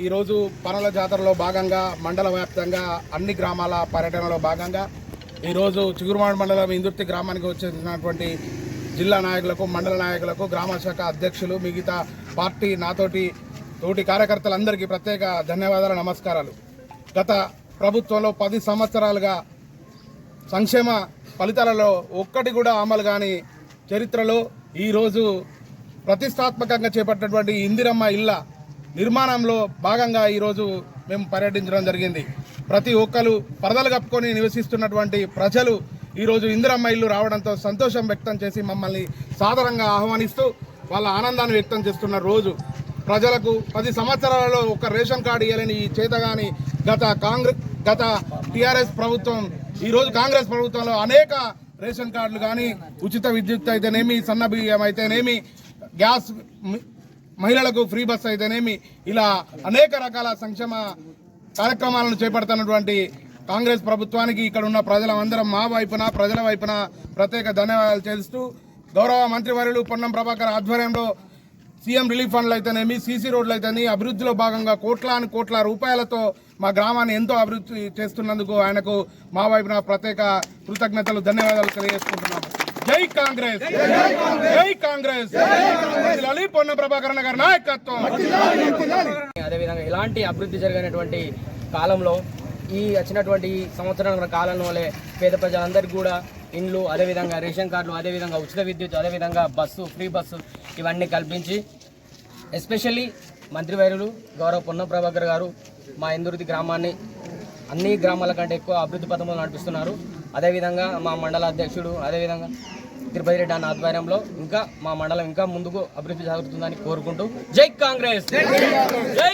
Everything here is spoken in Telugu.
ఈరోజు పనుల జాతరలో భాగంగా మండల వ్యాప్తంగా అన్ని గ్రామాల పర్యటనలో భాగంగా ఈరోజు చిగురుమాడు మండలం ఇందుర్తి గ్రామానికి వచ్చేసినటువంటి జిల్లా నాయకులకు మండల నాయకులకు గ్రామ శాఖ అధ్యక్షులు మిగతా పార్టీ నాతోటి తోటి కార్యకర్తలందరికీ ప్రత్యేక ధన్యవాదాలు నమస్కారాలు. గత ప్రభుత్వంలో పది సంవత్సరాలుగా సంక్షేమ ఫలితాలలో ఒక్కటి కూడా అమలు కాని చరిత్రలో ఈరోజు ప్రతిష్టాత్మకంగా చేపట్టినటువంటి ఇందిరమ్మ ఇళ్ళ నిర్మాణంలో భాగంగా ఈరోజు మేము పర్యటించడం జరిగింది. ప్రతి ఒక్కరు పరదలు కప్పుకొని నివసిస్తున్నటువంటి ప్రజలు ఈరోజు ఇందిరమ్మ ఇల్లు రావడంతో సంతోషం వ్యక్తం చేసి మమ్మల్ని సాధారణంగా ఆహ్వానిస్తూ వాళ్ళ ఆనందాన్ని వ్యక్తం చేస్తున్న రోజు. ప్రజలకు పది సంవత్సరాలలో ఒక రేషన్ కార్డు ఇవ్వలేని ఈ చేతగాని గత కాంగ్రెస్ గత టీఆర్ఎస్ ప్రభుత్వం ఈరోజు కాంగ్రెస్ ప్రభుత్వంలో అనేక రేషన్ కార్డులు కానీ ఉచిత విద్యుత్ అయితేనేమి సన్న బియ్యం అయితేనేమి గ్యాస్ మహిళలకు ఫ్రీ బస్ అయితేనేమి ఇలా అనేక రకాల సంక్షేమ కార్యక్రమాలను చేపడుతున్నటువంటి కాంగ్రెస్ ప్రభుత్వానికి ఇక్కడ ఉన్న ప్రజలందరం మా వైపున ప్రజల వైపున ప్రత్యేక ధన్యవాదాలు చేస్తూ గౌరవ మంత్రివర్యులు పొన్నం ప్రభాకర్ ఆధ్వర్యంలో సీఎం రిలీఫ్ ఫండ్లు అయితేనేమి సీసీ రోడ్లు అయితేనే అభివృద్ధిలో భాగంగా కోట్లాను కోట్ల రూపాయలతో మా గ్రామాన్ని ఎంతో అభివృద్ధి చేస్తున్నందుకు ఆయనకు మా వైపున ప్రత్యేక కృతజ్ఞతలు ధన్యవాదాలు తెలియజేసుకుంటున్నాము. జై కాంగ్రెస్. జై కాంగ్రెస్. వర్ధిల్లాలి పొన్నం ప్రభాకరణ గారి నాయకత్వం. అదేవిధంగా ఎలాంటి అభివృద్ధి జరిగినటువంటి కాలంలో ఈ వచ్చినటువంటి ఈ సంవత్సరం కాలంలోనే పేద ప్రజలందరికీ కూడా ఇండ్లు అదేవిధంగా రేషన్ కార్డులు అదేవిధంగా ఉచిత విద్యుత్ అదేవిధంగా బస్సు ఫ్రీ బస్సు ఇవన్నీ కల్పించి ఎస్పెషల్లీ మంత్రివర్యులు గౌరవ పొన్నం ప్రభాకర్ గారు మా ఇందుర్తి గ్రామాన్ని అన్ని గ్రామాల కంటే ఎక్కువ అభివృద్ధి పథంలో నడిపిస్తున్నారు. అదేవిధంగా మా మండల అధ్యక్షుడు అదేవిధంగా తిరుపతి రెడ్డి అన్న ఆధ్వర్యంలో ఇంకా మా మండలం ఇంకా ముందుకు అభివృద్ధి జరుగుతుందని కోరుకుంటూ జై కాంగ్రెస్! జై